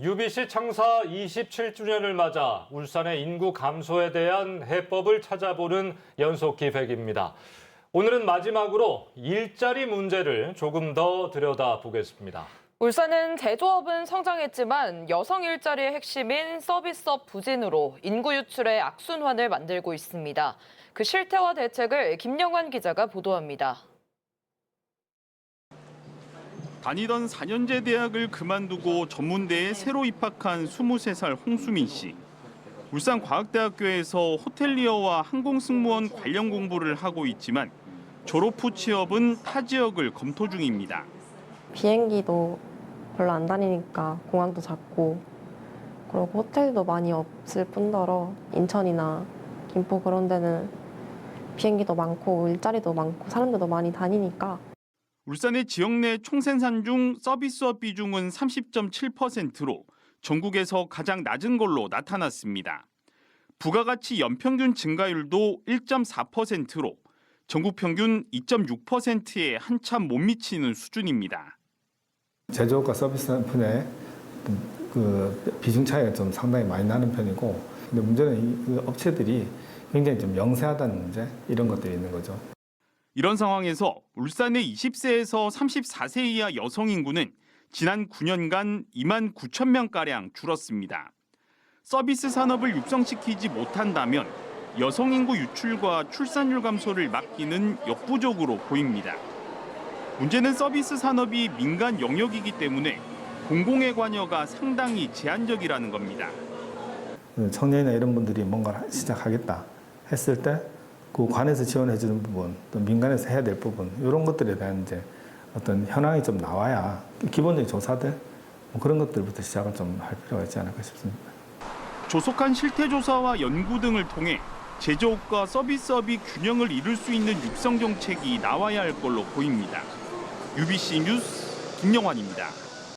UBC 창사 27주년을 맞아 울산의 인구 감소에 대한 해법을 찾아보는 연속 기획입니다. 오늘은 마지막으로 일자리 문제를 조금 더 들여다보겠습니다. 울산은 제조업은 성장했지만 여성 일자리의 핵심인 서비스업 부진으로 인구 유출의 악순환을 만들고 있습니다. 그 실태와 대책을 김영환 기자가 보도합니다. 다니던 4년제 대학을 그만두고 전문대에 새로 입학한 23살 홍수민 씨. 울산과학대학교에서 호텔리어와 항공승무원 관련 공부를 하고 있지만 졸업 후 취업은 타 지역을 검토 중입니다. 비행기도 별로 안 다니니까 공항도 작고 그리고 호텔도 많이 없을 뿐더러 인천이나 김포 그런 데는 비행기도 많고 일자리도 많고 사람들도 많이 다니니까 울산의 지역 내 총생산 중 서비스업 비중은 30.7%로 전국에서 가장 낮은 걸로 나타났습니다. 부가가치 연평균 증가율도 1.4%로 전국 평균 2.6%에 한참 못 미치는 수준입니다. 제조업과 서비스 분야의 그 비중 차이가 좀 상당히 많이 나는 편이고 근데 문제는 이그 업체들이 굉장히 좀 영세하다는 문제 이런 것들이 있는 거죠. 이런 상황에서 울산의 20세에서 34세 이하 여성 인구는 지난 9년간 2만 9천 명가량 줄었습니다. 서비스 산업을 육성시키지 못한다면 여성 인구 유출과 출산율 감소를 막기는 역부족으로 보입니다. 문제는 서비스 산업이 민간 영역이기 때문에 공공의 관여가 상당히 제한적이라는 겁니다. 청년이나 이런 분들이 뭔가를 시작하겠다 했을 때 그 관에서 지원해 주는 부분, 또 민간에서 해야 될 부분 이런 것들에 대한 이제 어떤 현황이 좀 나와야 기본적인 조사들 뭐 그런 것들부터 시작을 좀 할 필요가 있지 않을까 싶습니다. 조속한 실태 조사와 연구 등을 통해 제조업과 서비스업이 균형을 이룰 수 있는 육성 정책이 나와야 할 걸로 보입니다. UBC 뉴스 김영환입니다.